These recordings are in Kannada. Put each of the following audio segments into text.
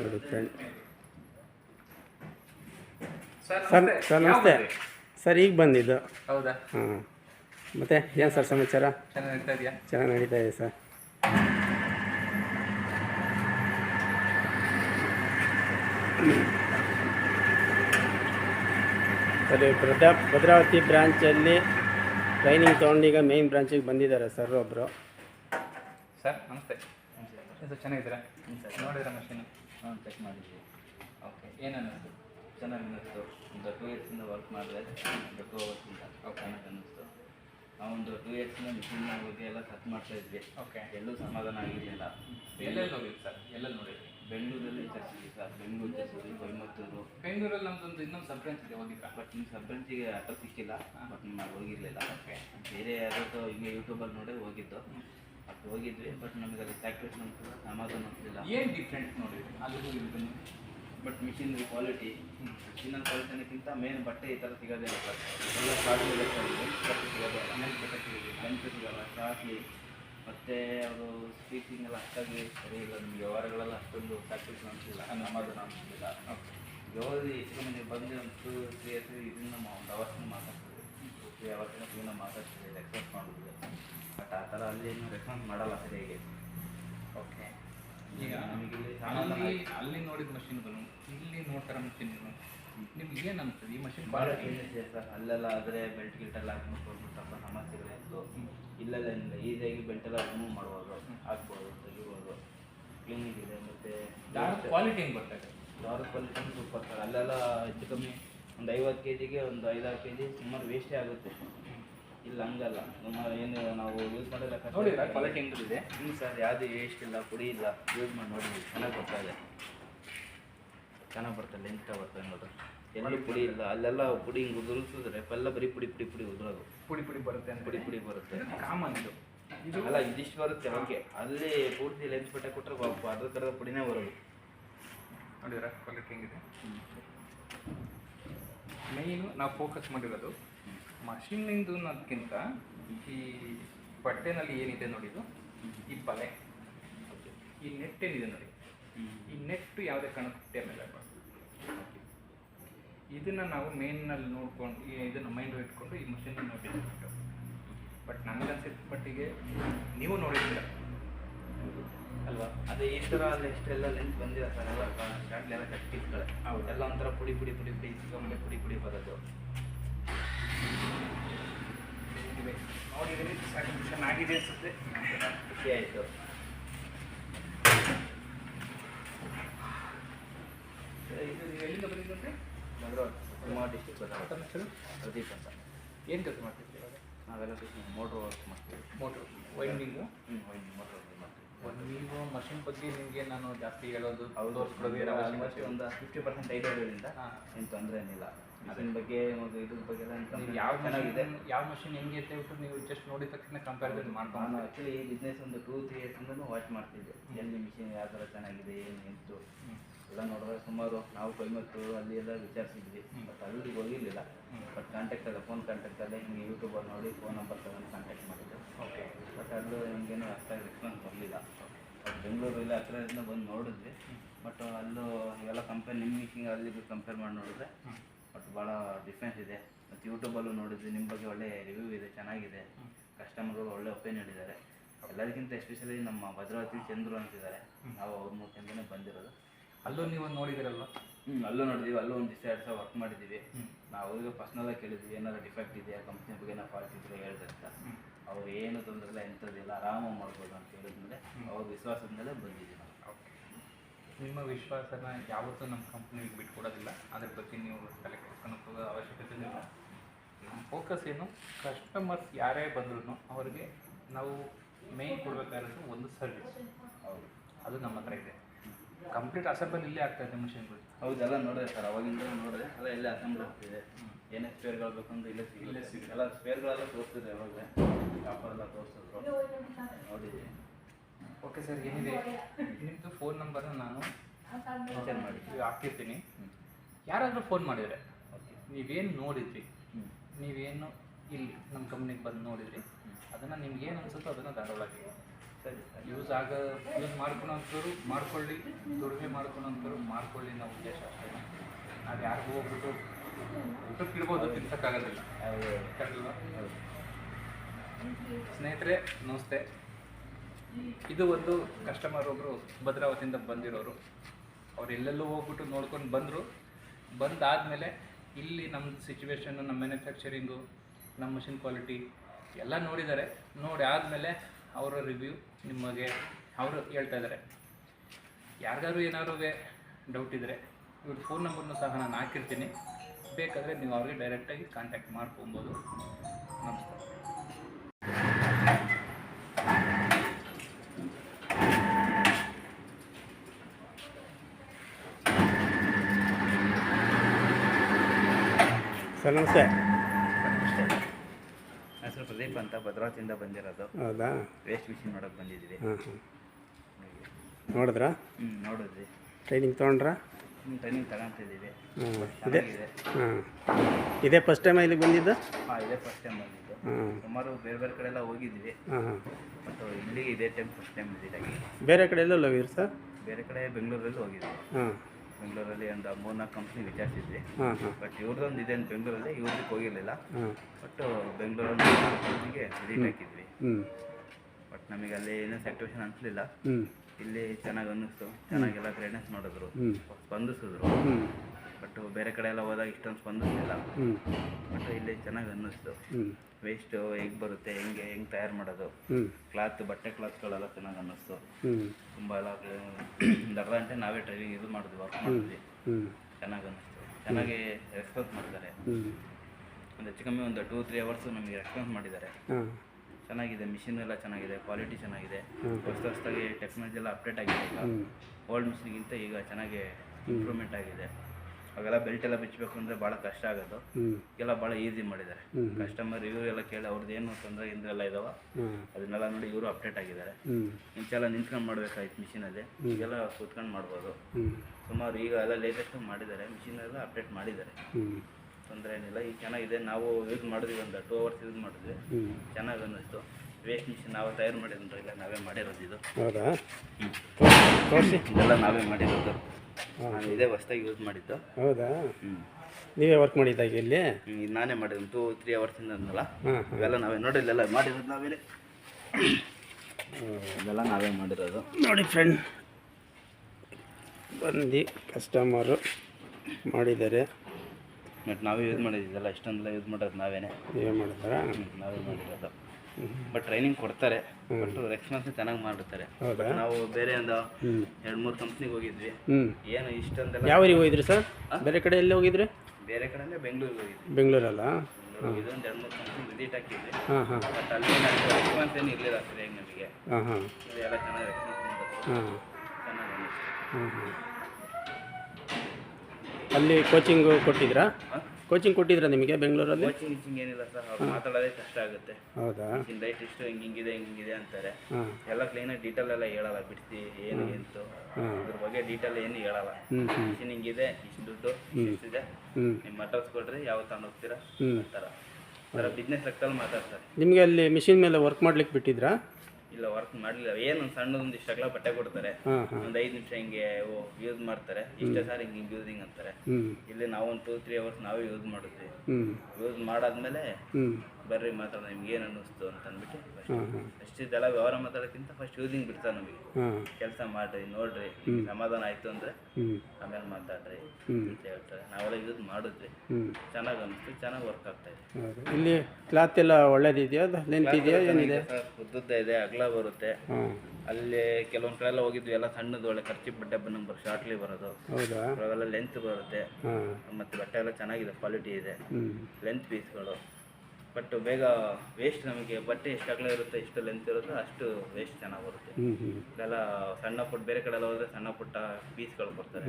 ನೋಡಿ ಫ್ರೆಂಡ್. ಸರ್ ಸರ್ ನಮಸ್ತೆ. ಸರ್ ಈಗ ಬಂದಿದ್ದು. ಹೌದಾ? ಹಾಂ ಮತ್ತೆ ಏನು ಸರ್ ಸಮಾಚಾರ? ಚೆನ್ನಾಗಿ ನಡೀತಾ ಇದೆಯಾ? ಚೆನ್ನಾಗಿ ನಡೀತಾ ಇದೆ ಸರ್. ಸರಿ ಭದ್ರಾ ಭದ್ರಾವತಿ ಬ್ರಾಂಚಲ್ಲಿ ಟ್ರೈನಿಂಗ್ ತೊಗೊಂಡೀಗ ಮೇನ್ ಬ್ರಾಂಚಿಗೆ ಬಂದಿದ್ದಾರೆ ಸರ್ ಒಬ್ಬರು ಸರ್ ನಮಸ್ತೆ. ಚೆನ್ನಾಗಿದ್ದೀರಾ? ನೋಡಿದ್ರ ಮಷೀನ್? ಹಾಂ ಚೆಕ್ ಮಾಡಿದ್ವಿ. ಓಕೆ ಏನು ಅನ್ನಿಸ್ತು ಚೆನ್ನಾಗಿ ಅನ್ನಿಸ್ತು. ಒಂದು ಟೂ ಇಯರ್ಸಿಂದ ವರ್ಕ್ ಮಾಡಿದೆ. ಒಂದು ಟೂ ಅವರ್ಸಿಂದ ಚೆನ್ನಾಗಿ ಅನ್ನಿಸ್ತು. ಒಂದು ಟೂ ಇಯರ್ಸಿಂದ ಮಿಷಿನ್ನ ಹೋಗಿ ಎಲ್ಲ ಸರ್ಚ್ ಮಾಡ್ತಾ ಇದ್ವಿ. ಓಕೆ ಎಲ್ಲೂ ಸಮಾಧಾನ ಆಗಿರಲಿಲ್ಲ. ಎಲ್ಲೆಲ್ಲಿ ನೋಡಿದ್ರಿ ಸರ್? ಎಲ್ಲೆಲ್ಲಿ ನೋಡಿ ಬೆಂಗಳೂರಲ್ಲಿ ಚರ್ಚಿದ್ವಿ ಸರ್. ಬೆಂಗಳೂರು ಚರ್ಚಿದ್ವಿ ಕೊಯಮತ್ತೂರು. ಬೆಂಗಳೂರಲ್ಲಿ ನಮ್ದೊಂದು ಇನ್ನೊಂದು ಸಬ್ ಬ್ರಾಂಚ್ ಇದೆ ಹೋಗಿದ್ರಾ ಬಟ್ ನಿಮ್ಮ ಸಬ್ ಬ್ರಾಂಚಿಗೆ ಅಡ್ರೆಸ್ ಸಿಕ್ಕಿಲ್ಲ. ಬಟ್ ನಾವು ಹೋಗಿರಲಿಲ್ಲ. ಓಕೆ ಬೇರೆ ಯಾವ್ದು ಹಿಂಗೆ ಯೂಟ್ಯೂಬಲ್ಲಿ ನೋಡಿ ಹೋಗಿದ್ದು. ಹೋಗಿದ್ವಿ ಬಟ್ ನಮಗೆ ಅಲ್ಲಿ ಸ್ಯಾಕ್ರಿಫೈಸ್ ಅನ್ಸಿಲ್ಲ ಸಮಾಧಾನ ಆಗ್ತಿಲ್ಲ ಏನು ಡಿಫ್ರೆಂಟ್ ನೋಡಿ ಅಲ್ಲಿಗೂ ಇಲ್ಲಿಗೂ ಬಟ್ ಮಿಷಿನ್ ಕ್ವಾಲಿಟಿ ಇನ್ನೊಂದು ಕ್ವಾಲಿಟಿ ಅನ್ನೋಕ್ಕಿಂತ ಮೇನ್ ಬಟ್ಟೆ ಈ ಥರ ಸಿಗೋದೇ ಇಲ್ಲ. ಸರ್ ಎಲ್ಲ ಶಾರ್ಟ್ಲಿ ಬಟ್ಟೆ ಸಿಗೋದೇ ನೆನ್ಪು ಬಟ್ಟೆ ಸಿಗೋದು ಲೆಂತ್ ಸಿಗೋಲ್ಲ ಶಾರ್ಟ್ಲಿ ಮತ್ತು ಅವರು ಸ್ಪೀಕಿಂಗ್ ಎಲ್ಲ ಅಷ್ಟಾಗಿ ಸರಿ ಇಲ್ಲ. ನಿಮಗೆ ವ್ಯವಹಾರಗಳೆಲ್ಲ ಅಷ್ಟೊಂದು ಪ್ರಾಕ್ಟೀಸ್ ಅನಿಸಿಲ್ಲ ಸಮಾಧಾನ ಅನಿಸ್ತಿಲ್ಲ ಯಾವಾಗ ಹೆಚ್ಚು ಮನೆಗೆ ಬಂದು ಒಂದು ಟೂ ತ್ರೀ ಇಯರ್ಸ್ ಇದನ್ನು ಒಂದು ಅವಸ್ಥೆ ಮಾತಾಡ್ತೀವಿ. ಅವರ್ಸ್ನ ಕ್ಲೀನ ಮಾತಾಡ್ತೀವಿ ರೆಸ್ಪಾನ್ಸ್ ಮಾಡಿದ್ವಿ ಬಟ್ ಆ ಥರ ಅಲ್ಲಿ ಏನು ರೆಸ್ಪಾನ್ಸ್ ಮಾಡಲ್ಲ ಸರಿಯಾಗಿ. ಓಕೆ ಈಗ ನಮಗಿಲ್ಲಿ ಇಲ್ಲಿ ಅಲ್ಲಿ. ಅಲ್ಲಿ ನೋಡಿದ ಮಷಿನ್ಗಳು ಇಲ್ಲಿ ನೋಡ್ತಾರೆ ಮಷಿನ್ಗಳು ನಿಮ್ಗೆ ಏನು ಅನ್ಸುತ್ತೆ? ಈ ಮಷಿನ್ ಭಾಳ ಚೇಂಜಸ್ ಇದೆ ಸರ್. ಅಲ್ಲೆಲ್ಲ ಆದರೆ ಬೆಲ್ಟ್ ಗಿಲ್ಟ್ ಎಲ್ಲ ಹಾಕೊಂಡು ಸ್ವಲ್ಪ ಸಮಸ್ಯೆಗಳಿತ್ತು ಇಲ್ಲೆಲ್ಲ ಏನಿಲ್ಲ ಈಸಿಯಾಗಿ ಬೆಲ್ಟ್ ಎಲ್ಲ ರಿಮೂವ್ ಮಾಡ್ಬೋದು ಹಾಕ್ಬೋದು ತೆಗಿಬೋದು. ಕ್ಲೀನಿಂಗ್ ಇದೆ ಮತ್ತು ಡಾರ್ಕ್ ಕ್ವಾಲಿಟಿ ಹೆಂಗೆ ಬರ್ತಾ ಇದೆ ದಾರ ಕ್ವಾಲಿಟಿ ಸೂಪರ್ ಸರ್ ಅಲ್ಲೆಲ್ಲ ಹೆಚ್ಚು ಕಮ್ಮಿ ಒಂದು ಐವತ್ತು ಕೆ ಜಿಗೆ ಒಂದು ಐದಾರು ಕೆ ಜಿ ಸುಮಾರು ವೇಸ್ಟೇ ಆಗುತ್ತೆ. ಇಲ್ಲ ಹಂಗಲ್ಲ. ಸುಮಾರು ಏನು ನಾವು ಯೂಸ್ ಮಾಡಿಲ್ಲ ನೋಡಿದ್ರಾ ಕ್ವಾಲಿಟಿ ಹೆಂಗಿದೆ ಹ್ಞೂ ಸರ್ ಯಾವುದು ವೇಸ್ಟ್ ಇಲ್ಲ ಪುಡಿ ಇಲ್ಲ ಯೂಸ್ ಮಾಡಿ ನೋಡಿ ಚೆನ್ನಾಗಿ ಬರ್ತಾ ಇದೆ. ಚೆನ್ನಾಗಿ ಬರ್ತದೆ ಲೆಂತ್ ಬರ್ತದೆ ನೋಡ್ರಿ. ಎಲ್ಲಿ ಪುಡಿ ಇಲ್ಲ ಅಲ್ಲೆಲ್ಲ ಪುಡಿ ಹಿಂಗೆ ಉದುರಿಸಿದ್ರೆ ಎಲ್ಲ ಬರೀ ಪುಡಿ ಪುಡಿ ಪುಡಿ ಉದುರೋದು. ಪುಡಿ ಪುಡಿ ಬರುತ್ತೆ ಅಂತ. ಪುಡಿ ಪುಡಿ ಬರುತ್ತೆ. ಕಾಮನ್ ಇದು. ಇದು ಅಲ್ಲ ಇದಿಷ್ಟು ಬರುತ್ತೆ ಓಕೆ. ಅಲ್ಲಿ ಪೂರ್ತಿ ಲೆಂತ್ ಬಟ್ಟೆ ಕೊಟ್ಟರೆ ಅದ್ರ ಥರದ ಪುಡಿನೇ ಬರೋದು. ನೋಡಿದ್ರ ಕ್ವಾಲಿಟಿ ಹೆಂಗಿದೆ? ಮೇಯ್ನು ನಾವು ಫೋಕಸ್ ಮಾಡಿರೋದು ಮಷಿನ್ನಿಂದು ಅನ್ನೋದಕ್ಕಿಂತ ಈ ಬಟ್ಟೆನಲ್ಲಿ ಏನಿದೆ ನೋಡಿದು ಈ ಬಲೆ ಈ ನೆಟ್ ಏನಿದೆ ನೋಡಿ? ಈ ನೆಟ್ ಯಾವುದೇ ಕಾರಣಕ್ಕೂ ಡ್ಯಾಮೇಜ್ ಮೇಲೆ ಇದನ್ನು ನಾವು ಮೇನ್ನಲ್ಲಿ ನೋಡ್ಕೊಂಡು ಇದನ್ನು ಮೈಂಡ್ ಇಟ್ಕೊಂಡು ಈ ಮಷಿನ್ ನೋಡಿ ಬಟ್ ನನಗೆ ಅನ್ಸಿದ ಮಟ್ಟಿಗೆ ನೀವು ನೋಡಿದ್ದೀರ? ಅಲ್ವಾ? ಅದೇ ಈ ಥರ ಅಲ್ಲಿ ಎಷ್ಟೆಲ್ಲ ಲೆಂತ್ ಬಂದಿಲ್ಲ ಸರ್ ಎಲ್ಲ ಶಾರ್ಟ್ಲಿ ಎಲ್ಲ ಕಟ್ಟಿಸ್ತಾರೆ. ಎಲ್ಲ ಒಂಥರ ಪುಡಿ ಪುಡಿ ಪುಡಿ ಪುಡಿ ಸಿಕ್ಕಾಮೇಲೆ ಪುಡಿ ಪುಡಿ ಬರೋದು. ನೋಡಿದರೆ ಸ್ಯಾಟಿಸ್ಫ್ಯಾಕ್ಷನ್ ಆಗಿದೆ ಅನಿಸುತ್ತೆ. ಖುಷಿ ಆಯಿತು. ಇದು ನೀವು ಎಲ್ಲಿಂದ ಬಂದಿದ್ದಂತೆ ಭದ್ರಾವತಿ ಸುಮಾರು ಡಿಸ್ಟಿಕ್ ತಮ್ಮ ಹೆಸರು ಪ್ರದೀಪ್ ಅಂತ. ಏನು ಕೆಲಸ ಮಾಡ್ತಿರ್ತೀವಿ ನಾವೆಲ್ಲ ಮೋಟ್ರ್ ವರ್ಕ್ ಮಾಡ್ತೀವಿ. ಮೋಟ್ರ್ ವೈಂಡಿಂಗು ಹ್ಞೂ ಮೋಟ್ರ್ ವರ್ಕ್ ಮಾಡ್ತೀವಿ ಒಂದು ನೀವು ಮಷಿನ್ ಬಗ್ಗೆ ನಿಮಗೆ ನಾನು ಜಾಸ್ತಿ ಹೇಳೋದು ಹೌದು. ಆಲ್ಮೋಸ್ಟ್ ಒಂದು ಫಿಫ್ಟಿ ಪರ್ಸೆಂಟ್ ಐಡಿಯಾ ಇರೋದ್ರಿಂದ ಏನು ತೊಂದರೆ ಏನಿಲ್ಲ. ಅದ್ರ ಬಗ್ಗೆ ಒಂದು ಇದ್ರ ಬಗ್ಗೆ ಎಲ್ಲ ನೀವು ಯಾವ ಚೆನ್ನಾಗಿದೆ. ಯಾವ ಮಷಿನ್ ಹೆಂಗೆ ಅಂತ ಹೇಳ್ಬಿಟ್ಟು ನೀವು ಜಸ್ಟ್ ನೋಡಿದ ತಕ್ಷಣ ಕಂಪ್ಯಾರಿಸನ್ ನಾನು ಮಾಡ್ಕೊಂಡು ಆ್ಯಕ್ಚುಲಿ ಈ ಬಿಸ್ನೆಸ್ ಒಂದು ಟೂ ತ್ರೀ ಇಯರ್ಸಿಂದನೂ ವಾಚ್ ಮಾಡ್ತಿದ್ದೆ. ಎಲ್ಲಿ ಮಿಷಿನ್ ಯಾವ ಥರ ಚೆನ್ನಾಗಿದೆ ಏನು ಎಂತು. ಎಲ್ಲ ನೋಡಿದ್ರೆ ಸುಮಾರು ನಾವು ಕೈಮತ್ತು ಅಲ್ಲಿ ಎಲ್ಲ ವಿಚಾರಿಸಿದ್ವಿ. ಬಟ್ ಅಲ್ಲಿ ಹೋಗಿರಲಿಲ್ಲ. ಬಟ್ ಕಾಂಟ್ಯಾಕ್ಟಲ್ಲಿ ಫೋನ್ ಕಾಂಟ್ಯಾಕ್ಟಲ್ಲೇ ಹಿಂಗೆ ಯೂಟ್ಯೂಬಲ್ಲಿ ನೋಡಿ ಫೋನ್ ನಂಬರ್ ತಗೊಂಡು ಕಾಂಟ್ಯಾಕ್ಟ್ ಮಾಡಿದ್ದು. ಓಕೆ ಬಟ್ ಅಲ್ಲೂ ನಮಗೇನು ಅಷ್ಟಾಗಿ ರೆಸ್ಪಾನ್ಸ್ ಬರಲಿಲ್ಲ. ಬಟ್ ಬೆಂಗಳೂರಲ್ಲಿ ಹತ್ರದಿಂದ ಬಂದು ನೋಡಿದ್ವಿ. ಬಟ್ ಅಲ್ಲೂ ಇವೆಲ್ಲ ಕಂಪೇರ್ ನಿಮ್ಮ ಹಿಂಗೆ ಅಲ್ಲಿಗೂ ಕಂಪೇರ್ ಮಾಡಿ ನೋಡಿದ್ರೆ ಬಟ್ ಭಾಳ ಡಿಫ್ರೆನ್ಸ್ ಇದೆ. ಮತ್ತು ಯೂಟ್ಯೂಬಲ್ಲೂ ನೋಡಿದ್ವಿ ನಿಮ್ಮ ಬಗ್ಗೆ ಒಳ್ಳೆ ರಿವ್ಯೂ ಇದೆ ಚೆನ್ನಾಗಿದೆ. ಕಸ್ಟಮರ್ಗಳು ಒಳ್ಳೆ ಒಪಿನಿಯನ್ ಇದ್ದಾರೆ. ಎಲ್ಲರಿಗಿಂತ ಎಸ್ಪೆಷಲಿ ನಮ್ಮ ಭದ್ರಾವತಿ ಚಂದ್ರು ಅಂತಿದ್ದಾರೆ. ನಾವು ಅವ್ರ ಮುಖದಿಂದನೇ ಬಂದಿರೋದು. ಅಲ್ಲೂ ನೀವು ನೋಡಿದಿರಲ್ಲ ಹ್ಞೂ ಅಲ್ಲೂ ನೋಡಿದ್ವಿ ಅಲ್ಲೂ ಒಂದು ದಿವಸ ಎರಡು ಸಾವಿರ ವರ್ಕ್ ಮಾಡಿದ್ದೀವಿ ನಾವು ಅವ್ರಿಗೆ ಪರ್ಸ್ನಲಾಗಿ ಕೇಳಿದ್ವಿ ಏನಾದ್ರು ಡಿಫೆಕ್ಟ್ ಇದೆಯಾ ಕಂಪ್ನಿ ಬಗ್ಗೆ ಏನೋ ಫಾಲ್ಟ್ ಇದ್ರೆ ಹೇಳಿದೆ ಅಂತ. ಅವ್ರು ಏನು ತೊಂದರೆ ಇಲ್ಲ ಎಂಥದ್ದಿಲ್ಲ ಆರಾಮಾಗಿ ಮಾಡ್ಬೋದು ಅಂತ ಹೇಳಿದ್ಮೇಲೆ ಅವ್ರ ವಿಶ್ವಾಸದ ಮೇಲೆ ಬಂದಿದ್ದೀವಿ ನಾವು. ಓಕೆ ನಿಮ್ಮ ವಿಶ್ವಾಸನ ಯಾವತ್ತೂ ನಮ್ಮ ಕಂಪ್ನಿಗೆ ಬಿಟ್ಕೊಡೋದಿಲ್ಲ. ಅದ್ರ ಬಗ್ಗೆ ನೀವು ತಲೆ ಕೆಡ್ಸ್ಕೊಳಕ್ಕೆ ಅವಶ್ಯಕತೆ ಇಲ್ಲ. ನಮ್ಮ ಫೋಕಸ್ ಏನು ಕಸ್ಟಮರ್ಸ್ ಯಾರೇ ಬಂದ್ರೂ ಅವರಿಗೆ ನಾವು ಮೇನ್ ಕೊಡಬೇಕಾಗಿರೋದು ಒಂದು ಸರ್ವಿಸ್ ಹೌದು. ಅದು ನಮ್ಮ ಹತ್ರ ಇದೆ. ಕಂಪ್ಲೀಟ್ ಅಸೆಂಬಲ್ ಇಲ್ಲೇ ಆಗ್ತಾ ಇದೆ ಮಷಿನ್ಗಳು ಹೌದೆಲ್ಲ ನೋಡಿದೆ ಸರ್ ಅವಾಗಿಂದ ನೋಡಿದೆ ಎಲ್ಲ ಇಲ್ಲೇ ಅಸೆಂಬ್ಲಿ ಆಗ್ತಿದೆ. ಏನೇ ಸ್ಪೇರ್ಗಳು ಬೇಕಂದ್ರೆ ಇಲ್ಲೇ ಸಿಗ ಇಲ್ಲೇ ಸಿಗ ಎಲ್ಲ ಸ್ಪೇರ್ಗಳೆಲ್ಲ ತೋರಿಸ್ತಿದೆ ಅವಾಗಲೇ. ಆಫರ್ ಎಲ್ಲ ತೋರಿಸಿದ್ರು ನೋಡಿ ಓಕೆ ಸರ್ ಏನಿದೆ? ನಿಮ್ಮದು ಫೋನ್ ನಂಬರ್ನ ನಾನು ಮೆನ್ಷನ್ ಮಾಡಿ. ಹಾಕಿರ್ತೀನಿ. ಯಾರಾದರೂ ಫೋನ್ ಮಾಡಿದರೆ ಓಕೆ ನೀವೇನು ನೋಡಿದ್ರಿ? ನೀವೇನು ಇಲ್ಲಿ ನಮ್ಮ ಕಂಪ್ನಿಗೆ ಬಂದು ನೋಡಿದ್ರಿ? ಅದನ್ನು ನಿಮ್ಗೆ ಏನು ಅನ್ಸುತ್ತೋ ಅದನ್ನು ಸರ್ ಯೂಸ್ ಆಗ ಯೂಸ್ ಮಾಡ್ಕೊಳೋಂಥವ್ರು ಮಾಡ್ಕೊಳ್ಳಿ ದುಡಿಮೆ ಮಾಡ್ಕೊಳೋಂಥವ್ರು ಮಾಡ್ಕೊಳ್ಳಿ ನಾವು ಉದ್ದೇಶ ಅಷ್ಟೇ. ನಾವು ಯಾರಿಗೂ ಹೋಗ್ಬಿಟ್ಟು ಊಟಕ್ಕೆ ಇಡ್ಬೋದು ತಿನ್ಸೋಕ್ಕಾಗೋದಿಲ್ಲ. ಸ್ನೇಹಿತರೆ ನಮಸ್ತೆ. ಇದು ಒಂದು ಕಸ್ಟಮರ್ ಒಬ್ಬರು ಭದ್ರಾವತಿಯಿಂದ ಬಂದಿರೋರು. ಅವ್ರು ಎಲ್ಲೆಲ್ಲೂ ಹೋಗ್ಬಿಟ್ಟು ನೋಡ್ಕೊಂಡು ಬಂದರು. ಬಂದಾದಮೇಲೆ ಇಲ್ಲಿ ನಮ್ಮ ಸಿಚುವೇಶನ್ನು ನಮ್ಮ ಮ್ಯಾನುಫ್ಯಾಕ್ಚರಿಂಗು ನಮ್ಮ ಮಷಿನ್ ಕ್ವಾಲಿಟಿ ಎಲ್ಲ ನೋಡಿದ್ದಾರೆ. ನೋಡಿ ಆದಮೇಲೆ ಅವರ ರಿವ್ಯೂ ನಿಮಗೆ ಅವರು ಹೇಳ್ತಾ ಇದ್ದಾರೆ. ಯಾರಿಗಾದ್ರೂ ಏನಾದ್ರು ಡೌಟ್ ಇದ್ದರೆ ಇವ್ರ ಫೋನ್ ನಂಬರ್ನು ಸಹ ನಾನು ಹಾಕಿರ್ತೀನಿ. ಬೇಕಾದರೆ ನೀವು ಅವ್ರಿಗೆ ಡೈರೆಕ್ಟಾಗಿ ಕಾಂಟ್ಯಾಕ್ಟ್ ಮಾಡ್ಕೊಬೋದು. ನಮಸ್ಕಾರ. ಸರ್, ನಮಸ್ತೆ. ಅಂತ ಭದ್ರಾವತಿಯಿಂದ ಬಂದಿರೋದು. ಹೌದಾ? ವೇಸ್ಟ್ ಮಿಷಿನ್ ನೋಡೋಕೆ ಬಂದಿದ್ದೀವಿ. ಹಾಂ ಹಾಂ ನೋಡಿದ್ರಾ? ಹ್ಞೂ ನೋಡಿದ್ವಿ. ಟ್ರೈನಿಂಗ್ ತೊಗೊಂಡ್ರಾ? ಟ್ರೈನಿಂಗ್ ತಗೊಂತಿದ್ದೀವಿ. ಹಾಂ ಇದೆ? ಚೆನ್ನಾಗಿದೆ. ಹಾಂ ಇದೇ ಫಸ್ಟ್ ಟೈಮ್ ಇಲ್ಲಿಗೆ ಬಂದಿದ್ದು? ಹಾಂ ಇದೇ ಫಸ್ಟ್ ಟೈಮ್ ಬಂದಿದ್ದು. ಹಾಂ ಸುಮಾರು ಬೇರೆ ಬೇರೆ ಕಡೆ ಎಲ್ಲ ಹೋಗಿದ್ವಿ ಹಾಂ ಹಾಂ ಮತ್ತು ಇಲ್ಲಿಗೆ ಇದೇ ಟೈಮ್ ಫಸ್ಟ್ ಟೈಮ್ ಬಂದಿದ್ದಾಗಿ. ಬೇರೆ ಕಡೆ ಎಲ್ಲ ಹೋಗಿರಿ ಸರ್? ಬೇರೆ ಕಡೆ ಬೆಂಗಳೂರಲ್ಲಿ ಹೋಗಿದ್ವಿ ಹಾಂ ಬೆಂಗಳೂರಲ್ಲಿ ಒಂದು ಮೂರ್ನಾಲ್ಕು ಕಂಪ್ನಿ ವಿಚಾರಿಸಿದ್ವಿ. ಬಟ್ ಇವ್ರದ್ದೊಂದು ಇದೆ ಅಂತ ಬೆಂಗಳೂರಲ್ಲಿ ಇವ್ರಿಗೆ ಹೋಗಿರಲಿಲ್ಲ. ಬಟ್ ಬೆಂಗಳೂರಲ್ಲಿ ಕಂಪ್ನಿಗೆ ವಿಸಿಟ್ ಹಾಕಿದ್ವಿ ಬಟ್ ನಮಗೆ ಅಲ್ಲಿ ಏನೂ ಸ್ಯಾಟಿಸ್ಫ್ಯಾಕ್ಷನ್ ಅನಿಸ್ಲಿಲ್ಲ. ಇಲ್ಲಿ ಚೆನ್ನಾಗಿ ಅನ್ನಿಸ್ತು. ಚೆನ್ನಾಗೆಲ್ಲ ಗ್ರೈಡೆನ್ಸ್ ಮಾಡಿದ್ರು. ಸ್ಪಂದಿಸಿದ್ರು ಬಟ್ ಬೇರೆ ಕಡೆ ಎಲ್ಲ ಹೋದಾಗ ಇಷ್ಟೊಂದು ಸ್ಪಂದಿಸಲಿಲ್ಲ ಬಟ್ ಇಲ್ಲಿ ಚೆನ್ನಾಗಿ ಅನ್ನಿಸ್ತು. ವೇಸ್ಟ್ ಹೇಗೆ ಬರುತ್ತೆ ಹೆಂಗೆ ಹೆಂಗೆ ತಯಾರು ಮಾಡೋದು. ಕ್ಲಾತ್ ಬಟ್ಟೆ ಕ್ಲಾತ್ಗಳೆಲ್ಲ ಚೆನ್ನಾಗಿ ಅನ್ನಿಸ್ತು. ತುಂಬಾ ಎಲ್ಲ ದರ ಅಂತ ನಾವೇ ಡ್ರೈವಿಂಗ್ ಇದು ಮಾಡಿದ್ವಿ ವರ್ಕ್ ಮಾಡಿದ್ವಿ. ಚೆನ್ನಾಗಿ ಅನ್ನಿಸ್ತು. ಚೆನ್ನಾಗಿ ರೆಸ್ಪಾನ್ಸ್ ಮಾಡಿದ್ದಾರೆ. ಒಂದು ಹೆಚ್ಚು ಕಮ್ಮಿ ಒಂದು ಟೂ ತ್ರೀ ಅವರ್ಸ್ ನಮಗೆ ರೆಸ್ಪಾನ್ಸ್ ಮಾಡಿದ್ದಾರೆ. ಚೆನ್ನಾಗಿದೆ ಮಿಷಿನ್ ಎಲ್ಲ ಚೆನ್ನಾಗಿದೆ ಕ್ವಾಲಿಟಿ ಚೆನ್ನಾಗಿದೆ. ಹೊಸ ಹೊಸದಾಗಿ ಟೆಕ್ನಾಲಜಿ ಎಲ್ಲ ಅಪ್ಡೇಟ್ ಆಗಿದೆ ಈಗ. ಓಲ್ಡ್ ಮಿಷಿನ್ಗಿಂತ ಈಗ ಚೆನ್ನಾಗಿ ಇಂಪ್ರೂವ್ಮೆಂಟ್ ಆಗಿದೆ. ಅವೆಲ್ಲ ಬೆಲ್ಟ್ ಎಲ್ಲ ಬಿಚ್ಚಬೇಕು ಅಂದ್ರೆ ಭಾಳ ಕಷ್ಟ ಆಗೋದು. ಎಲ್ಲ ಭಾಳ ಈಸಿ ಮಾಡಿದ್ದಾರೆ. ಕಸ್ಟಮರ್ ರಿವ್ಯೂ ಎಲ್ಲ ಕೇಳಿ ಅವ್ರದ್ದು ಏನು ತೊಂದರೆ ಇಂದೆಲ್ಲ ಇದಾವ ಅದನ್ನೆಲ್ಲ ನೋಡಿ ಇವರು ಅಪ್ಡೇಟ್ ಆಗಿದ್ದಾರೆ. ಇಂಚೆಲ್ಲ ಮುಂಚೆಲ್ಲ ನಿಂತ್ಕೊಂಡು ಮಾಡಬೇಕಾಯ್ತು ಮಿಷಿನಲ್ಲಿ ಈಗೆಲ್ಲ ಕೂತ್ಕೊಂಡು ಮಾಡ್ಬೋದು. ಸುಮಾರು ಈಗ ಎಲ್ಲ ಲೇಟೆಸ್ಟ್ ಮಾಡಿದ್ದಾರೆ. ಮಿಷಿನ್ ಎಲ್ಲ ಅಪ್ಡೇಟ್ ಮಾಡಿದ್ದಾರೆ. ತೊಂದರೆ ಏನಿಲ್ಲ. ಈಗ ಚೆನ್ನಾಗಿದೆ. ನಾವು ಯೂಸ್ ಮಾಡಿದ್ವಿ ಒಂದು ಟೂ ಅವರ್ಸ್ ಯೂಸ್ ಮಾಡಿದ್ವಿ. ಚೆನ್ನಾಗಿ ಅನ್ನಿಸ್ತು ವೇಸ್ಟ್ ಮಿಷಿನ್ ನಾವು ತಯಾರು ಮಾಡಿದ್ರು ಇಲ್ಲ ನಾವೇ ಮಾಡಿರೋದು ಇದು. ಹೌದಾ? ಇದೆಲ್ಲ ನಾವೇ ಮಾಡಿರೋದು. ನಾನು ಇದೇ ಹೊಸ್ದಾಗಿ ಯೂಸ್ ಮಾಡಿದ್ದು. ಹೌದಾ? ಹ್ಞೂ ನೀವೇ ವರ್ಕ್ ಮಾಡಿದ್ದಾಗ ಇಲ್ಲಿ? ಇದು ನಾನೇ ಮಾಡಿದ್ದು ಟೂ ತ್ರೀ ಅವರ್ಸ್ ಅಂದಲ್ಲ ಹಾಂ ಹಾಂ ಇವೆಲ್ಲ ನಾವೇ ನೋಡಿ ಇಲ್ಲೆಲ್ಲ ಮಾಡಿರೋದು ನಾವೇ ಇದೆಲ್ಲ ನಾವೇ ಮಾಡಿರೋದು. ನೋಡಿ ಫ್ರೆಂಡ್ ಬಂದು ಕಸ್ಟಮರು ಮಾಡಿದ್ದಾರೆ. ಬಟ್ ನಾವೇ ಯೂಸ್ ಮಾಡಿದ್ದು ಇದೆಲ್ಲ ಇಷ್ಟೊಂದೆಲ್ಲ ಯೂಸ್ ಮಾಡೋದು ನಾವೇನೆ. ನೀವೇ ಮಾಡ್ತಾರಾ ಹ್ಮ್, ನಾವೇ ಮಾಡಿರೋದು. ಬಟ್ ಟ್ರೈನಿಂಗ್ ಕೊಡ್ತಾರೆ. ಬಟ್ ರೆಸ್ಪಾನ್ಸ್ ಚೆನ್ನಾಗಿ ಮಾಡ್ತಾರೆ ನಾವು ಬೇರೆ ಒಂದು ಎರಡು ಮೂರು ಕಂಪ್ನಿಗೆ ಹೋಗಿದ್ವಿ. ಏನು ಇಷ್ಟೊಂದೆಲ್ಲ ಯಾವ ಊರಿಗೆ ಹೋಗಿದ್ರಿ ಸರ್? ಬೇರೆ ಕಡೆ ಎಲ್ಲಿ ಹೋಗಿದ್ರಿ? ಬೇರೆ ಕಡೆ ಅಂದರೆ ಬೆಂಗಳೂರಿಗೆ ಹೋಗಿದ್ವಿ. ಬೆಂಗಳೂರಲ್ಲ? ಇದೊಂದು ಒಂದು ಎರಡು ಮೂರು ಕಂಪ್ನಿ ವಿಸಿಟ್ ಹಾಕಿದ್ವಿ. ಬಟ್ ಅಲ್ಲಿ ರೆಸ್ಪಾನ್ಸ್ ಏನು ಇರಲಿಲ್ಲ ಸರಿಯಾಗಿ ನಮಗೆ. ಹಾಂ ಹಾಂ. ಇಲ್ಲಿ ಎಲ್ಲ ಚೆನ್ನಾಗಿ ರೆಸ್ಪಾನ್ಸ್ ಚೆನ್ನಾಗಿ ಅಲ್ಲಿ ಕೋಚಿಂಗ್ ಕೊಟ್ಟಿದ್ರಾ? ಕೋಚಿಂಗ್ ಕೊಟ್ಟಿದ್ರಾ ನಿಮಗೆ ಬೆಂಗಳೂರಲ್ಲಿ? ಕೋಚಿಂಗ್ ಗೀಚಿಂಗ್ ಏನಿಲ್ಲ ಸರ್ ಅವ್ರು ಮಾತಾಡೋದೇ ಕಷ್ಟ ಆಗುತ್ತೆ. ಹೌದಾ? ರೈಟ್ ಇಷ್ಟು ಹಿಂಗ್ ಹಿಂಗಿದೆ ಹಿಂಗಿದೆ ಅಂತಾರೆ. ಹಾಂ. ಕ್ಲೀನ್ ಕ್ಲೀನಾಗಿ ಡೀಟೇಲ್ ಎಲ್ಲ ಹೇಳಲ್ಲ ಬಿಡ್ತಿ ಏನು ಎಂತು. ಅದ್ರ ಬಗ್ಗೆ ಡೀಟೇಲ್ ಏನು ಹೇಳಲ್ಲ. ಮಿಷಿನ್ ಹಿಂಗಿದೆ ಇಷ್ಟು ದುಡ್ಡು ಇಷ್ಟಿದೆ ನಿಮ್ಮ ಮಟರ್ಸ್ ಕೊಡ್ರಿ ಯಾವ ತಗೊಂಡು ಹೋಗ್ತೀರಾ? ಥರ. ಬಿಸ್ನೆಸ್ ಲೆಕ್ಕದಲ್ಲಿ ಮಾತಾಡ್ತಾರೆ ನಿಮಗೆ ಅಲ್ಲಿ ಮಿಷಿನ್ ಮೇಲೆ ವರ್ಕ್ ಮಾಡ್ಲಿಕ್ಕೆ ಬಿಟ್ಟಿದ್ರಾ? ಇಲ್ಲ ವರ್ಕ್ ಮಾಡಲಿಲ್ಲ. ಏನು ಒಂದು ಸಣ್ಣದೊಂದು ಇಷ್ಟು ಪಟ್ಟೆ ಬಟ್ಟೆ ಕೊಡ್ತಾರೆ. ಒಂದು ಐದು ನಿಮಿಷ ಹಿಂಗೆ ಯೂಸ್ ಮಾಡ್ತಾರೆ. ಇಷ್ಟೇ ಸಾರಿ ಹಿಂಗೆ ಹಿಂಗೆ ಯೂಸಿಂಗ್ ಅಂತಾರೆ. ಇಲ್ಲಿ ನಾವು ಒಂದು ಟೂ ತ್ರೀ ಅವರ್ಸ್ ನಾವೇ ಯೂಸ್ ಮಾಡಿದ್ವಿ. ಯೂಸ್ ಮಾಡಾದ್ಮೇಲೆ ಬರ್ರಿ ಮಾತಾಡೋಣ ನಿಮ್ಗೆ ಏನು ಅನ್ನಿಸ್ತು ಅಂತ ಅಂದ್ಬಿಟ್ಟು ಫಸ್ಟ್ ಇದೆಲ್ಲ ವ್ಯವಹಾರ ಮಾತಾಡೋಕ್ಕಿಂತ ಫಸ್ಟ್ ಯೂಸಿಂಗ್ ಬಿಡ್ತಾರೆ ನಮಗೆ. ಕೆಲಸ ಮಾಡ್ರಿ ನೋಡ್ರಿ ಸಮಾಧಾನ ಆಯ್ತು ಅಂದ್ರೆ ಆಮೇಲೆ ಮಾತಾಡ್ರಿ ಅಂತ ಹೇಳ್ತಾರೆ. ನಾವೆಲ್ಲ ಯೂಸ್ ಮಾಡಿದ್ವಿ ಚೆನ್ನಾಗಿ ಅನ್ನಿಸ್ತು ಚೆನ್ನಾಗಿ ವರ್ಕ್ ಆಗ್ತಾ ಇದೆ. ಇಲ್ಲಿ ಕ್ಲಾತ್ ಎಲ್ಲ ಒಳ್ಳೇದಿದೆಯಾ? ಇದೆಯಾ? ಏನಿದೆ? ಉದ್ದುದ್ದ ಇದೆ ಅಗಲ ಬರುತ್ತೆ. ಅಲ್ಲಿ ಕೆಲವೊಂದ್ ಕಡೆ ಎಲ್ಲ ಹೋಗಿದ್ವಿ ಎಲ್ಲ ಸಣ್ಣದು ಒಳ್ಳೆ ಖರ್ಚು ಬಟ್ಟೆ ಬರ್ ಶಾರ್ಟ್ಲಿ ಬರೋದು. ಹೌದಾ? ಅವೆಲ್ಲ ಲೆಂತ್ ಬರುತ್ತೆ. ಮತ್ತೆ ಬಟ್ಟೆ ಎಲ್ಲ ಚೆನ್ನಾಗಿದೆ ಕ್ವಾಲಿಟಿ ಇದೆ. ಲೆಂತ್ ಪೀಸ್ಗಳು ಬಟ್ ಬೇಗ ವೇಸ್ಟ್ ನಮಗೆ ಬಟ್ಟೆ ಎಷ್ಟು ಅಗಲ ಇರುತ್ತೆ ಎಷ್ಟು ಲೆಂತ್ ಇರುತ್ತೆ ಅಷ್ಟು ವೇಸ್ಟ್ ಚೆನ್ನಾಗಿ ಬರುತ್ತೆ. ಇಲ್ಲೆಲ್ಲ ಸಣ್ಣ ಪುಟ್ಟ ಬೇರೆ ಕಡೆ ಎಲ್ಲ ಹೋದ್ರೆ ಸಣ್ಣ ಪುಟ್ಟ ಪೀಸ್ಗಳು ಕೊಡ್ತಾರೆ.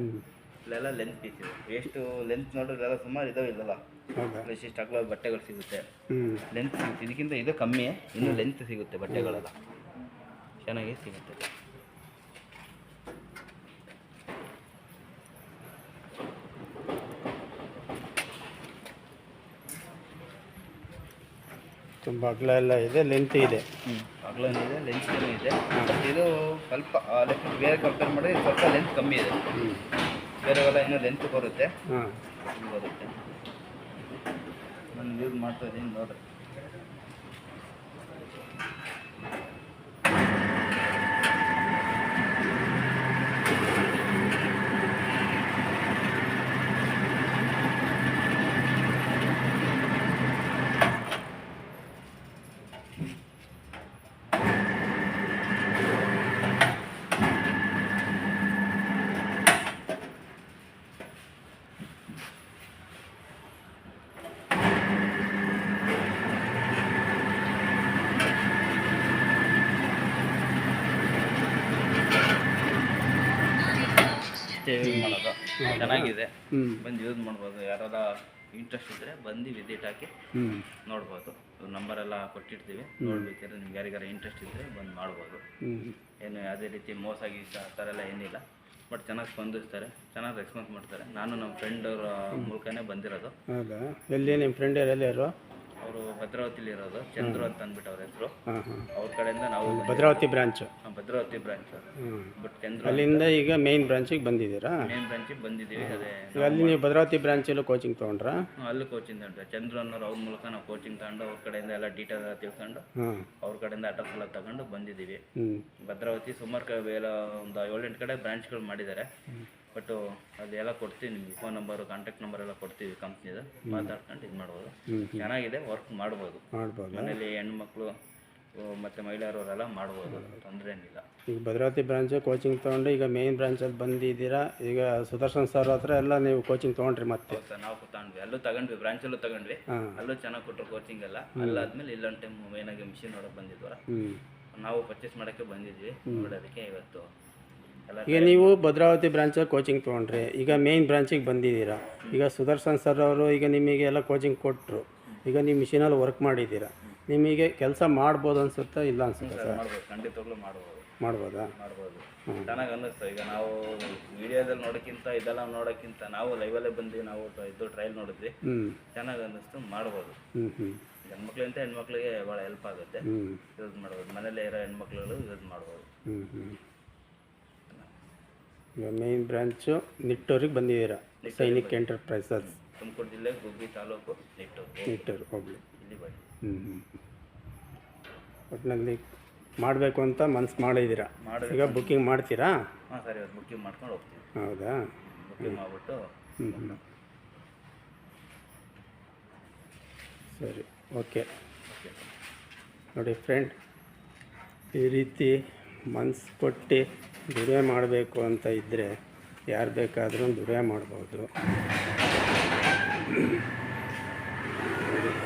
ಇಲ್ಲೆಲ್ಲ ಲೆಂತ್ ಪೀಸ್ ಇದೆ ವೇಸ್ಟು ಲೆಂತ್ ನೋಡಿದ್ರೆ ಎಲ್ಲ ಸುಮಾರು ಇದಾವೆ ಇಲ್ಲಲ್ಲ. ಇಷ್ಟು ಇಷ್ಟಿಷ್ಟು ಅಗಲ ಬಟ್ಟೆಗಳು ಸಿಗುತ್ತೆ. ಲೆಂತ್ ಸಿಗುತ್ತೆ. ಇದಕ್ಕಿಂತ ಇದು ಕಮ್ಮಿ ಇನ್ನು ಲೆಂತ್ ಸಿಗುತ್ತೆ ಬಟ್ಟೆಗಳೆಲ್ಲ. ಚೆನ್ನಾಗಿ ಸಿಗುತ್ತೆ. ತುಂಬ ಅಗಲ ಎಲ್ಲ ಇದೆ ಲೆಂತ್ ಇದೆ. ಹ್ಞೂ ಅಗಲ ಕ್ಲೋನ್ ಇದೆ ಲೆನ್ಸ್ ಇದೆ. ಇದು ಸ್ವಲ್ಪ ಲೆಕ್ಕ ಬೇರೆ ಕಂಪೇರ್ ಮಾಡಿದ್ರೆ ಸ್ವಲ್ಪ ಲೆಂತ್ ಕಮ್ಮಿ ಇದೆ. ಬೇರೆವೆಲ್ಲ ಇನ್ನೂ ಲೆಂತ್ ಬರುತ್ತೆ. ಬರುತ್ತೆ. ನಾನು ಯೂಸ್ ಮಾಡ್ತಾ ಇದ್ದೀನಿ ನೋಡ್ರಿ ಇಷ್ಟೇ ಯೂಸ್ ಮಾಡೋದು ಚೆನ್ನಾಗಿದೆ. ಬಂದು ಯೂಸ್ ಮಾಡ್ಬೋದು. ಯಾರೆಲ್ಲ ಇಂಟ್ರೆಸ್ಟ್ ಇದ್ರೆ ಬಂದು ವಿಸಿಟ್ ಹಾಕಿ ನೋಡ್ಬೋದು. ನಂಬರ್ ಎಲ್ಲ ಕೊಟ್ಟಿರ್ತೀವಿ. ನೋಡ್ಬೇಕಾದ್ರೆ ನಿಮ್ಗೆ ಯಾರಿಗಾರ ಇಂಟ್ರೆಸ್ಟ್ ಇದ್ರೆ ಬಂದು ಮಾಡ್ಬೋದು. ಏನು ಯಾವುದೇ ರೀತಿ ಮೋಸ ಆಗಿ ಆ ಥರ ಎಲ್ಲ ಏನಿಲ್ಲ. ಬಟ್ ಚೆನ್ನಾಗಿ ಸ್ಪಂದಿಸ್ತಾರೆ. ಚೆನ್ನಾಗಿ ರೆಸ್ಪಾನ್ಸ್ ಮಾಡ್ತಾರೆ. ನಾನು ನಮ್ಮ ಫ್ರೆಂಡ್ ಅವರ ಮೂಲಕನೇ ಬಂದಿರೋದು. ಹೌದಾ? ಎಲ್ಲಿ ನಿಮ್ಮ ಫ್ರೆಂಡ್ ಯಾರು ಎಲ್ಲಿಯಾರು ಅವರು ಭದ್ರಾವತಿಲಿ ಇರೋದು. ಚಂದ್ರು ಅಂತ ಅಂದ್ಬಿಟ್ಟು ಅವ್ರ ಹೆಸರು. ಅವ್ರ ಕಡೆಯಿಂದ ನಾವು Bhadravati branch. Bhadravati branch but ಕೇಂದ್ರ ಅಲ್ಲಿಂದ ಈಗ ಮೇನ್ ಬ್ರಾಂಚಿಗೆ ಬಂದಿದ್ದೀರಾ? ಮೇನ್ ಬ್ರಾಂಚಿಗೆ ಬಂದಿದ್ದೀವಿ ಅದೇ ಈಗ ಅಲ್ಲಿ ನೀವು ಭದ್ರಾವತಿ ಬ್ರಾಂಚಲ್ಲೂ ಕೋಚಿಂಗ್ ತೊಗೊಂಡ್ರಾ? ಅಲ್ಲಿ ಅಲ್ಲೂ ಕೋಚಿಂಗ್ ತಗೊಂಡ್ರೆ ಚಂದ್ರ ಅನ್ನೋರು ಅವ್ರ ಮೂಲಕ ನಾವು ಕೋಚಿಂಗ್ ತಗೊಂಡು ಅವ್ರ ಕಡೆಯಿಂದ ಎಲ್ಲ ಡೀಟೇಲ್ ಎಲ್ಲ ತಿಳ್ಕೊಂಡು ಹಾಂ. ಅವ್ರ ಕಡೆಯಿಂದ ಅಡ್ರೆಸ್ ಎಲ್ಲ ತಗೊಂಡು ಬಂದಿದ್ದೀವಿ. ಹ್ಞೂ ಭದ್ರಾವತಿ ಸುಮಾರು ಕಡೆ ಎಲ್ಲ ಒಂದು ಏಳೆಂಟು ಕಡೆ ಬ್ರಾಂಚ್ಗಳು ಮಾಡಿದ್ದಾರೆ. ಬಟ್ ಅದೆಲ್ಲ ಕೊಡ್ತೀವಿ ನಿಮ್ಗೆ. ಫೋನ್ ನಂಬರ್ ಕಾಂಟ್ಯಾಕ್ಟ್ ನಂಬರ್ ಎಲ್ಲ ಕೊಡ್ತೀವಿ ಕಂಪ್ನಿದು ಮಾತಾಡ್ಕೊಂಡು ಇದು ಮಾಡ್ಬೋದು. ಚೆನ್ನಾಗಿದೆ ವರ್ಕ್ ಮಾಡ್ಬೋದು. ಮಾಡ್ಬೋದು? ಮನೇಲಿ ಹೆಣ್ಮಕ್ಳು ಮತ್ತೆ ಮಹಿಳೆಯರವರೆಲ್ಲ ಮಾಡ್ಬೋದು ತೊಂದರೆ ಏನಿಲ್ಲ. ಈಗ ಭದ್ರಾವತಿ ಬ್ರಾಂಚ್ ಕೋಚಿಂಗ್ ತೊಗೊಂಡು ಈಗ ಮೇಯ್ನ್ ಬ್ರಾಂಚಲ್ಲಿ ಬಂದಿದ್ದೀರಾ? ಈಗ ಸುದರ್ಶನ್ ಸರ್ ಹತ್ರ ಎಲ್ಲ ನೀವು ಕೋಚಿಂಗ್ ತೊಗೊಂಡ್ರಿ ಮತ್ತೆ. ಹೌದಾ ನಾವು ತಗೊಂಡ್ವಿ ಅಲ್ಲೂ ತಗೊಂಡ್ವಿ ಬ್ರಾಂಚಲ್ಲೂ ತಗೊಂಡ್ವಿ. ಹಾಂ. ಅಲ್ಲೂ ಚೆನ್ನಾಗಿ ಕೊಟ್ಟರು ಕೋಚಿಂಗ್ ಎಲ್ಲ. ಅಲ್ಲಾದ್ಮೇಲೆ ಇಲ್ಲೊಂದು ಟೈಮ್ ಮೇನಾಗಿ ಮಿಷಿನ್ ನೋಡೋಕೆ ಬಂದಿದ್ವಲ್ಲ. ಹ್ಞೂ ನಾವು ಪರ್ಚೇಸ್ ಮಾಡೋಕ್ಕೆ ಬಂದಿದ್ವಿ. ನೋಡೋದಕ್ಕೆ ಇವತ್ತು ಎಲ್ಲ ಈಗ ನೀವು ಭದ್ರಾವತಿ ಬ್ರಾಂಚಲ್ಲಿ ಕೋಚಿಂಗ್ ತೊಗೊಂಡ್ರಿ. ಈಗ ಮೇಯ್ನ್ ಬ್ರಾಂಚಿಗೆ ಬಂದಿದ್ದೀರಾ? ಈಗ ಸುದರ್ಶನ್ ಸರ್ ಅವರು ಈಗ ನಿಮಗೆ ಎಲ್ಲ ಕೋಚಿಂಗ್ ಕೊಟ್ಟರು ಈಗ ನೀವು ಮಿಷಿನಲ್ಲಿ ವರ್ಕ್ ಮಾಡಿದ್ದೀರಾ? ನಿಮಗೆ ಕೆಲಸ ಮಾಡ್ಬೋದು ಅನ್ಸುತ್ತಾ ಇಲ್ಲ ಅನ್ಸುತ್ತೆ ಸರ್? ಮಾಡ್ಬೋದು. ಖಂಡಿತವಾಗ್ಲೂ ಮಾಡ್ಬೋದು. ಮಾಡ್ಬೋದಾ? ಮಾಡ್ಬೋದು. ಚೆನ್ನಾಗಿ ಅನ್ನಿಸ್ತು. ಈಗ ನಾವು ವಿಡಿಯೋದಲ್ಲಿ ನೋಡೋಕ್ಕಿಂತ ಇದೆಲ್ಲ ನೋಡೋಕ್ಕಿಂತ ನಾವು ಲೈವಲ್ಲೇ ಬಂದು ನಾವು ಇದು ಟ್ರಯಲ್ ನೋಡಿದ್ವಿ. ಹ್ಞೂ ಚೆನ್ನಾಗಿ ಅನ್ನಿಸ್ತು ಮಾಡ್ಬೋದು. ಹ್ಞೂ ಹ್ಞೂ ಹೆಣ್ಮಕ್ಳಿಂತ ಹೆಣ್ಮಕ್ಳಿಗೆ ಭಾಳ ಹೆಲ್ಪ್ ಆಗುತ್ತೆ. ಹ್ಞೂ ಯೂಸ್ ಮಾಡ್ಬೋದು. ಮನೇಲೇ ಇರೋ ಹೆಣ್ಮಕ್ಳುಗಳು ಯೂಸ್ ಮಾಡ್ಬೋದು. ಹ್ಞೂ ಹ್ಞೂ ಈಗ ಮೇಯ್ನ್ ಬ್ರಾಂಚು ನಿಟ್ಟೂರಿಗೆ ಬಂದಿದ್ದೀರಾ? ಸೈನಿಕ್ ಎಂಟರ್ಪ್ರೈಸಸ್ ತುಮಕೂರು ಜಿಲ್ಲೆ ಗುಬ್ಬಿ ತಾಲೂಕು ನಿಟ್ಟೂರು. ನಿಟ್ಟೂರು ಹೋಗ್ಲಿ. ಇಲ್ಲಿ ಬನ್ನಿ. ಹ್ಞೂ ಹ್ಞೂ ಒಟ್ಟಿನಲ್ಲಿ ಮಾಡಬೇಕು ಅಂತ ಮನ್ಸು ಮಾಡಿದ್ದೀರಾ. ಈಗ ಬುಕ್ಕಿಂಗ್ ಮಾಡ್ತೀರಾ? ಹಾಂ ಸರಿ ಇವತ್ತು ಬುಕ್ಕಿಂಗ್ ಮಾಡ್ಕೊಂಡು ಹೋಗ್ತೀವಿ ಹೌದಾ? ಬುಕ್ಕಿಂಗ್ ಮಾಡಿಬಿಟ್ಟು ಹ್ಞೂ ಹ್ಞೂ ಸರಿ ಓಕೆ. ನೋಡಿ ಫ್ರೆಂಡ್ ಈ ರೀತಿ ಮನ್ಸು ಕೊಟ್ಟು ದುಡಿಮೆ ಮಾಡಬೇಕು ಅಂತ ಇದ್ದರೆ ಯಾರು ಬೇಕಾದರೂ ದುಡಿಮೆ ಮಾಡ್ಬೋದು.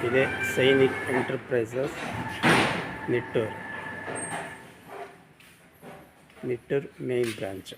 ಇದೇ Sainik enterprises Nittur. Nittur main branch.